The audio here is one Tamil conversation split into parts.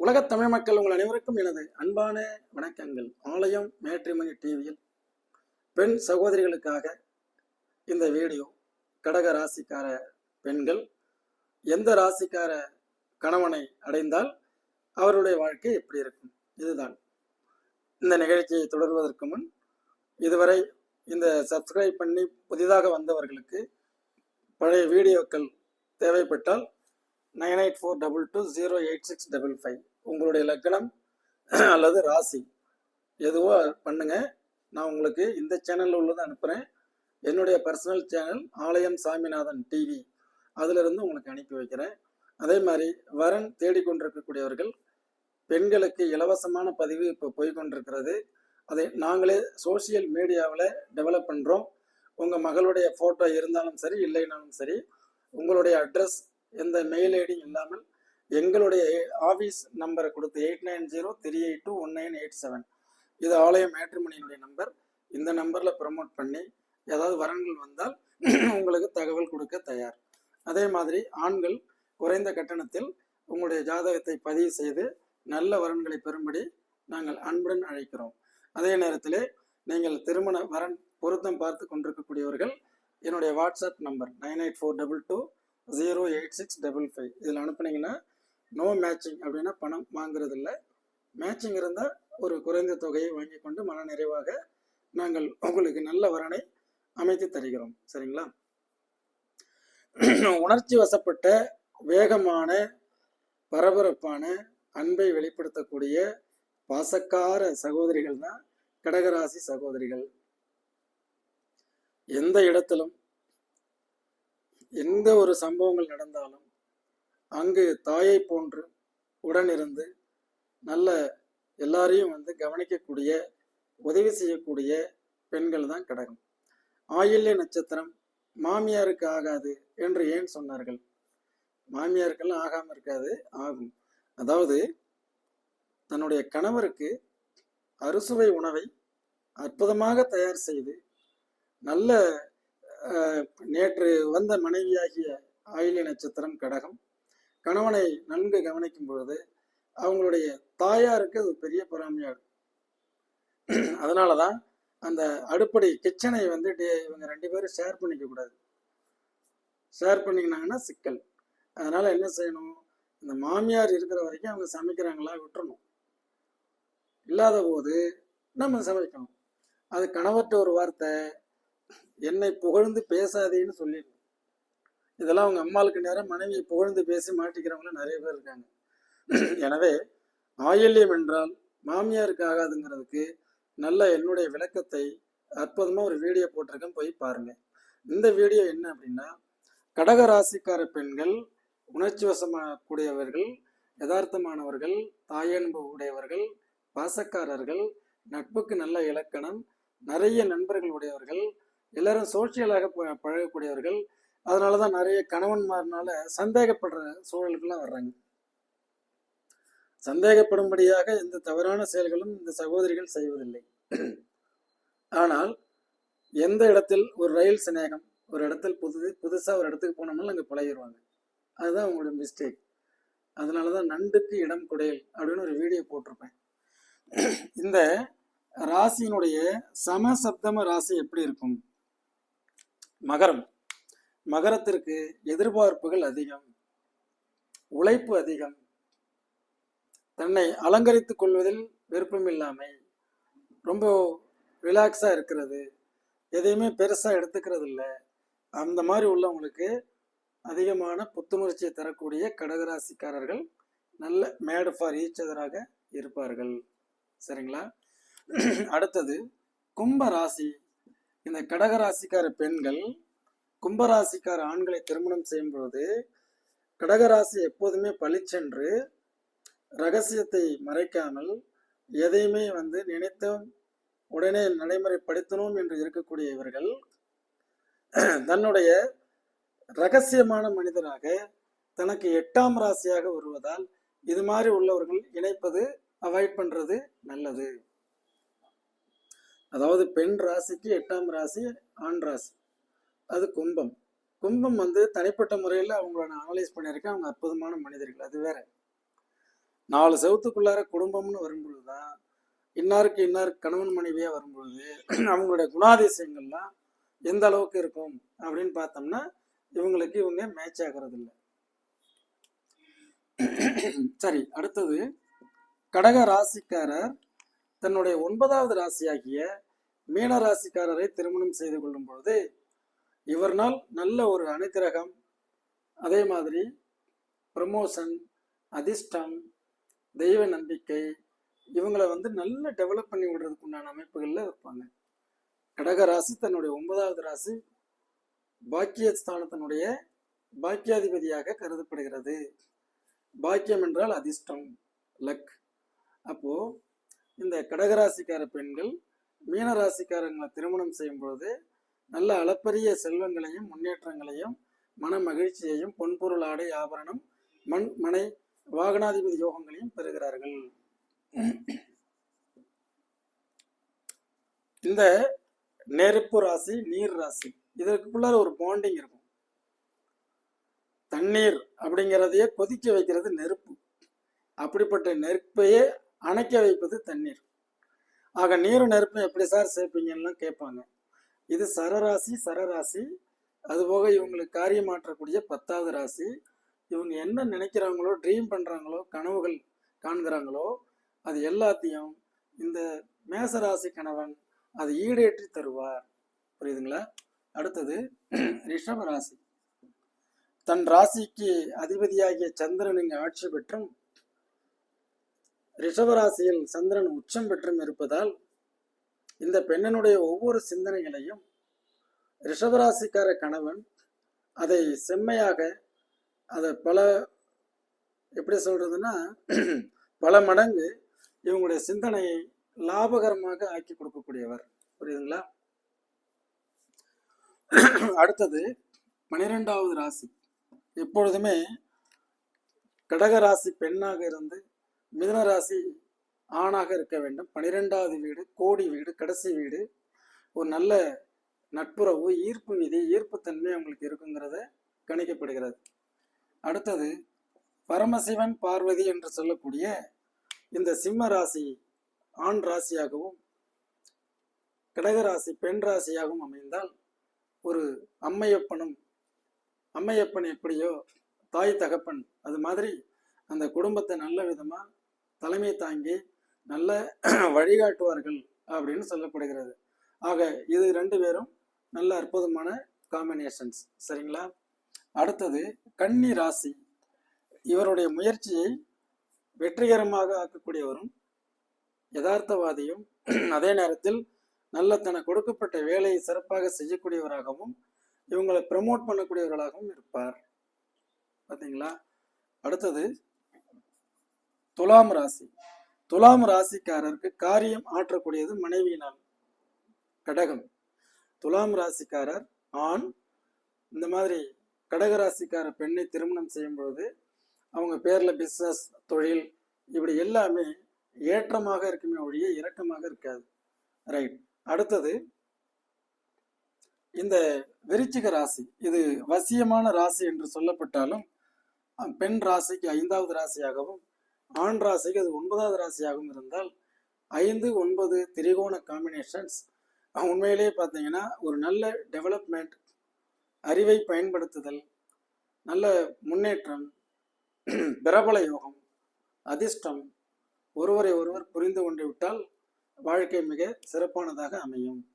உலகத் தமிழ் மக்கள் உங்கள் அனைவருக்கும் எனது அன்பான வணக்கங்கள். ஆலயம் மேட்ரிமணி டிவியில் பெண் சகோதரிகளுக்காக இந்த வீடியோ. கடக ராசிக்கார பெண்கள் எந்த ராசிக்கார கணவனை அடைந்தால் அவருடைய வாழ்க்கை எப்படி இருக்கும்? இதுதான். இந்த நிகழ்ச்சியை தொடர்வதற்கு முன் இதுவரை இந்த சப்ஸ்கிரைப் பண்ணி புதிதாக வந்தவர்களுக்கு பழைய வீடியோக்கள் தேவைப்பட்டால் nine eight four double two zero eight six double five உங்களுடைய லக்கணம் அல்லது ராசி. எதுவோ பண்ணுங்க. நான் உங்களுக்கு இந்த சேனலில் உள்ளதை அனுப்புகிறேன் என்னுடைய பர்சனல் சேனல் ஆலயம் சாமிநாதன் டிவி அதிலிருந்து உங்களுக்கு அனுப்பி வைக்கிறேன். அதே மாதிரி வரன் தேடிக்கொண்டிருக்கக்கூடியவர்கள் பெண்களுக்கு இலவசமான பதிவு இப்போ போய்கொண்டிருக்கிறது. அதை நாங்களே சோஷியல் மீடியாவில் டெவலப் பண்ணுறோம் உங்கள் மகளுடைய ஃபோட்டோ இருந்தாலும் சரி இல்லைனாலும் சரி உங்களுடைய அட்ரஸ் எந்த மெயில் ஐடியும் இல்லாமல் எங்களுடைய ஆஃபீஸ் நம்பரை கொடுத்து eight nine zero three eight two one nine eight seven இது ஆலயம் மேட்ரிமணியினுடைய நம்பர் இந்த நம்பரில் ப்ரமோட் பண்ணி ஏதாவது வரன்கள் வந்தால் உங்களுக்கு தகவல் கொடுக்க தயார். அதே மாதிரி ஆண்கள் குறைந்த கட்டணத்தில் உங்களுடைய ஜாதகத்தை பதிவு செய்து நல்ல வரன்களை பெறும்படி நாங்கள் அன்புடன் அழைக்கிறோம். அதே நேரத்தில் நீங்கள் திருமண வரன் பொருத்தம் பார்த்து கொண்டிருக்கக்கூடியவர்கள் என்னுடைய WhatsApp number nine eight four double two zero eight six double five இதில் அனுப்புனீங்கன்னா நோ மேட்சிங் அப்படின்னா பணம் வாங்குறது இல்லை மேட்சிங் இருந்தால் ஒரு குறைந்த தொகையை வாங்கி கொண்டு மன நிறைவாக நாங்கள் உங்களுக்கு நல்ல வரனை அமைத்து தருகிறோம். சரிங்களா? உணர்ச்சி வசப்பட்ட வேகமான பரபரப்பான அன்பை வெளிப்படுத்தக்கூடிய பாசக்கார சகோதரிகள் தான் கடகராசி சகோதரிகள். எந்த இடத்திலும் எந்த ஒரு சம்பவங்கள் நடந்தாலும் அங்கு தாயை போன்று உடனிருந்து நல்ல எல்லாரையும் வந்து கவனிக்கக்கூடிய உதவி செய்யக்கூடிய பெண்கள் தான் கடகம். ஆயில்ய நட்சத்திரம் மாமியாருக்கு ஆகாது என்று ஏன் சொன்னார்கள்? மாமியாருக்கெல்லாம் ஆகாம இருக்காது ஆகும். அதாவது தன்னுடைய கணவருக்கு அறுசுவை உணவை அற்புதமாக தயார் செய்து நல்ல நேற்று வந்த மனைவியாகிய ஆயில்ய நட்சத்திரம் கடகம் கணவனை நன்கு கவனிக்கும் பொழுது அவங்களுடைய தாயாருக்கு அது பெரிய பொறாமையாகும் அதனால தான் அந்த அடுப்படை கிச்சனை வந்து இவங்க ரெண்டு பேரும் ஷேர் பண்ணிக்க கூடாது. ஷேர் பண்ணிக்கினாங்கன்னா சிக்கல். அதனால என்ன செய்யணும்? இந்த மாமியார் இருக்கிற வரைக்கும் அவங்க சமைக்கிறாங்களா விட்டுறணும். இல்லாத போது நம்ம சமைக்கணும். அது கணவர்கிட்ட ஒரு வார்த்தை என்னை புகழ்ந்து பேசாதேன்னு சொல்லிடணும் இதெல்லாம் அவங்க அம்மாளுக்கு நேரம் மனைவியை புகழ்ந்து பேசி மாட்டிக்கிறவங்களும் நிறைய பேர் இருக்காங்க. எனவே ஆயில்யம் என்றால் மாமியாருக்கு ஆகாதுங்கிறதுக்கு நல்ல என்னுடைய விளக்கத்தை அற்புதமாக ஒரு வீடியோ போட்டிருக்கேன் போய் பாருங்க. இந்த வீடியோ என்ன அப்படின்னா கடக ராசிக்கார பெண்கள் உணர்ச்சி வசமாக்கூடியவர்கள் யதார்த்தமானவர்கள் தாயன்பு உடையவர்கள் பாசக்காரர்கள் நட்புக்கு நல்ல இலக்கணம் நிறைய நண்பர்கள் உடையவர்கள் எல்லாரும் சோசியலாக ப- பழகக்கூடியவர்கள் அதனால தான் நிறைய கணவன்மார்னால சந்தேகப்படுற சூழலுக்குலாம் வர்றாங்க. சந்தேகப்படும்படியாக எந்த தவறான செயல்களும் இந்த சகோதரிகள் செய்வதில்லை. ஆனால் எந்த இடத்தில் ஒரு ரயில் சிநேகம் ஒரு இடத்தில் புது புதுசாக ஒரு இடத்துக்கு போனோம்னாலும் அங்கே பழகிடுவாங்க அதுதான் அவங்களோட மிஸ்டேக் அதனால தான் நண்டுக்கு இடம் குடையல் அப்படின்னு ஒரு வீடியோ போட்டிருப்பேன். இந்த ராசியினுடைய சமசப்தம ராசி எப்படி இருக்கும்? மகரம். மகரத்திற்கு எதிர்பார்ப்புகள் அதிகம் உழைப்பு அதிகம். தன்னை அலங்கரித்துக் கொள்வதில் விருப்பமில்லாமை ரொம்ப ரிலாக்ஸாக இருக்கிறது. எதையுமே பெருசாக எடுத்துக்கிறது இல்லை. அந்த மாதிரி உள்ளவங்களுக்கு அதிகமான புத்துணர்ச்சியை தரக்கூடிய கடகராசிக்காரர்கள் நல்ல மேடு ஃபார் ஈச்சதராக இருப்பார்கள். சரிங்களா? அடுத்தது கும்ப ராசி. இந்த கடகராசிக்கார பெண்கள் கும்பராசிக்கார ஆண்களை திருமணம் செய்யும் பொழுது கடகராசி எப்போதுமே பழிச்சென்று ரகசியத்தை மறைக்காமல் எதையுமே வந்து நினைத்த உடனே நடைமுறைப்படுத்தணும் என்று இருக்கக்கூடிய இவர்கள் தன்னுடைய ரகசியமான மனிதராக தனக்கு எட்டாம் ராசியாக வருவதால் இது மாதிரி உள்ளவர்கள் இணைப்பது அவாய்ட் பண்றது நல்லது. அதாவது பெண் ராசிக்கு எட்டாம் ராசி ஆண் ராசி. அது கும்பம். கும்பம் வந்து தனிப்பட்ட முறையில் அவங்கள நான் அனலைஸ் பண்ணியிருக்கேன். அவங்க அற்புதமான மனிதர்கள். அது வேற. நாலு செவத்துக்குள்ளார குடும்பம்னு வரும்பொழுது தான் இன்னாருக்கு இன்னார் கணவன் மனைவியாக வரும்பொழுது அவங்களுடைய குணாதிசயங்கள்லாம் எந்த அளவுக்கு இருக்கும் அப்படின்னு பார்த்தோம்னா இவங்களுக்கு இவங்க மேட்ச் ஆகிறது இல்லை சரி அடுத்தது. கடக ராசிக்காரர் தன்னுடைய ஒன்பதாவது ராசியாகிய மீன ராசிக்காரரை திருமணம் செய்து கொள்ளும் பொழுது இவர்னால் நல்ல ஒரு அனுகிரகம் அதே மாதிரி ப்ரமோஷன் அதிர்ஷ்டம் தெய்வ நம்பிக்கை இவங்களை வந்து நல்லா டெவலப் பண்ணி விடுறதுக்கு உண்டான அமைப்புகளில் இருப்பாங்க. கடக ராசி தன்னுடைய ஒன்பதாவது ராசி பாக்கியஸ்தானத்தினுடைய பாக்கியாதிபதியாக கருதப்படுகிறது. பாக்கியம் என்றால் அதிர்ஷ்டம் லக் அப்போ இந்த கடகராசிக்கார பெண்கள் மீனராசிக்காரங்களை திருமணம் செய்யும் பொழுது நல்ல அளப்பரிய செல்வங்களையும் முன்னேற்றங்களையும் மன மகிழ்ச்சியையும் பொன்பொருள் ஆடை ஆபரணம் மண் மனை வாகனாதிபதி யோகங்களையும் பெறுகிறார்கள். இந்த நெருப்பு ராசி நீர் ராசி இதற்குள்ளார ஒரு பாண்டிங் இருக்கும். தண்ணீர் அப்படிங்கிறதையே கொதிக்க வைக்கிறது நெருப்பு. அப்படிப்பட்ட நெருப்பையே அணைக்க வைப்பது தண்ணீர். ஆக நீரும் நெருப்பும் எப்படி சார் சேர்ப்பீங்கன்னு கேட்பாங்க. இது சரராசி சரராசி. அதுபோக இவங்களுக்கு காரியம் மாற்றக்கூடிய பத்தாவது ராசி. இவங்க என்ன நினைக்கிறாங்களோ ட்ரீம் பண்ணுறாங்களோ கனவுகள் காண்கிறாங்களோ அது எல்லாத்தையும் இந்த மேசராசி கணவன் அதை ஈடேற்றி தருவார். புரியுதுங்களா? அடுத்தது ரிஷப ராசி. தன் ராசிக்கு அதிபதியாகிய சந்திரன் இங்கு ஆட்சி பெற்றும் ரிஷபராசியில் சந்திரன் உச்சம் பெற்றும் இருப்பதால் இந்த பெண்ணினுடைய ஒவ்வொரு சிந்தனைகளையும் ரிஷபராசிக்கார கணவன் அதை செம்மையாக அதை பல எப்படி சொல்றதுன்னா பல மடங்கு இவங்களுடைய சிந்தனையை லாபகரமாக ஆக்கி கொடுக்கக்கூடியவர். புரியுதுங்களா? அடுத்தது பனிரெண்டாவது ராசி. எப்பொழுதுமே கடக ராசி பெண்ணாக இருந்து மிதுன ராசி ஆணாக இருக்க வேண்டும். பனிரெண்டாவது வீடு கோடி வீடு கடைசி வீடு. ஒரு நல்ல நட்புறவு ஈர்ப்பு விதி ஈர்ப்புத்தன்மை அவங்களுக்கு இருக்குங்கிறத கணிக்கப்படுகிறது. அடுத்தது பரமசிவன் பார்வதி என்று சொல்லக்கூடிய இந்த சிம்ம ராசி ஆண் ராசியாகவும் கடகராசி பெண் ராசியாகவும் அமைந்தால் ஒரு அம்மையப்பனும் அம்மையப்பன் எப்படியோ தாய் தகப்பன் அது மாதிரி அந்த குடும்பத்தை நல்ல விதமாக தலைமை தாங்கி நல்ல வழிகாட்டுவார்கள் அப்படின்னு சொல்லப்படுகிறது. ஆக இது ரெண்டு பேரும் நல்ல அற்புதமான காம்பினேஷன்ஸ் சரிங்களா? அடுத்தது கன்னி ராசி. இவருடைய முயற்சியை வெற்றிகரமாக ஆக்கக்கூடியவரும் யதார்த்தவாதியும் அதே நேரத்தில் நல்ல தனக்கு கொடுக்கப்பட்ட வேலையை சிறப்பாக செய்யக்கூடியவராகவும் இவங்களை ப்ரமோட் பண்ணக்கூடியவர்களாகவும் இருப்பார். பார்த்தீங்களா அடுத்தது துலாம் ராசி. துலாம் ராசிக்காரருக்கு காரியம் ஆற்றக்கூடியது மனைவியினால் கடகம். துலாம் ராசிக்காரர் ஆண். இந்த மாதிரி கடக ராசிக்கார பெண்ணை திருமணம் செய்யும் பொழுது அவங்க பேர்ல பிசினஸ் தொழில் இப்படி எல்லாமே ஏற்றமாக இருக்குமே ஒழிய இறக்கமாக இருக்காது. ரைட் அடுத்தது இந்த விருச்சிக ராசி. இது வசியமான ராசி என்று சொல்லப்பட்டாலும் பெண் ராசிக்கு ஐந்தாவது ராசியாகவும் ஆண் ராசிக்கு அது ஒன்பதாவது ராசியாகவும் இருந்தால் ஐந்து ஒன்பது திரிகோண காம்பினேஷன்ஸ் உண்மையிலேயே பார்த்தீங்கன்னா ஒரு நல்ல டெவலப்மெண்ட் அறிவை பயன்படுத்துதல் நல்ல முன்னேற்றம் பிரபல யோகம் அதிர்ஷ்டம் ஒருவரை ஒருவர் புரிந்து கொண்டு விட்டால் வாழ்க்கை மிக சிறப்பானதாக அமையும்.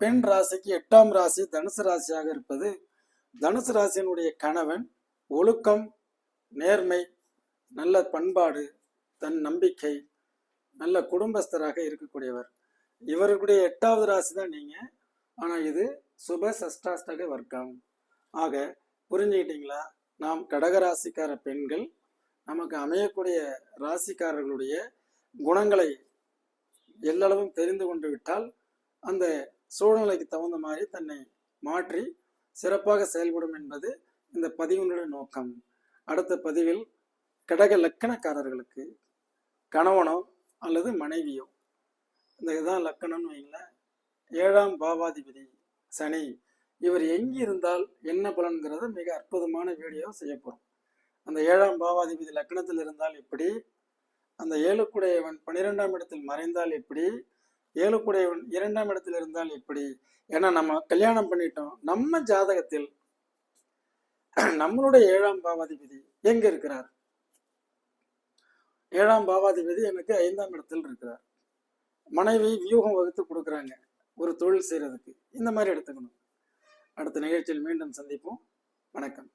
பெண் ராசிக்கு எட்டாம் ராசி தனுசு ராசியாக இருப்பது தனுசு ராசியினுடைய கணவன் ஒழுக்கம் நேர்மை நல்ல பண்பாடு தன் நம்பிக்கை நல்ல குடும்பஸ்தராக இருக்கக்கூடியவர். இவருடைய எட்டாவது ராசி தான் நீங்கள் ஆனால் இது சுப சஷ்டாஷ்டக வர்க்கம். ஆக புரிஞ்சுக்கிட்டீங்களா? நாம் கடகராசிக்கார பெண்கள் நமக்கு அமையக்கூடிய ராசிக்காரர்களுடைய குணங்களை எல்லளவும் தெரிந்து கொண்டு விட்டால் அந்த சூழ்நிலைக்கு தகுந்த மாதிரி தன்னை மாற்றி சிறப்பாக செயல்படும் என்பது இந்த பதிவினுடைய நோக்கம். அடுத்த பதிவில் கடக லக்கணக்காரர்களுக்கு கணவனோ அல்லது மனைவியோ இந்த இதுதான் லக்கணம்னு வைங்களேன். ஏழாம் பாவாதிபதி சனி இவர் எங்கே இருந்தால் என்ன பலன்கிறத மிக அற்புதமான வீடியோ செய்ய போகிறோம் அந்த ஏழாம் பாவாதிபதி லக்னத்தில் இருந்தால் எப்படி? அந்த ஏழுக்குடையவன் பன்னிரெண்டாம் இடத்தில் மறைந்தால் எப்படி? ஏழுக்குடையவன் இரண்டாம் இடத்தில் இருந்தால் எப்படி? ஏன்னா நம்ம கல்யாணம் பண்ணிட்டோம். நம்ம ஜாதகத்தில் நம்மளுடைய ஏழாம் பாவாதிபதி எங்க இருக்கிறார்? ஏழாம் பாவாதிபதி எனக்கு ஐந்தாம் இடத்தில் இருக்கிறார். மனைவி வியூகம் வகுத்து கொடுக்குறாங்க. ஒரு தொழில் செய்கிறதுக்கு இந்த மாதிரி எடுத்துக்கணும். அடுத்த நிகழ்ச்சியில் மீண்டும் சந்திப்போம். வணக்கம்.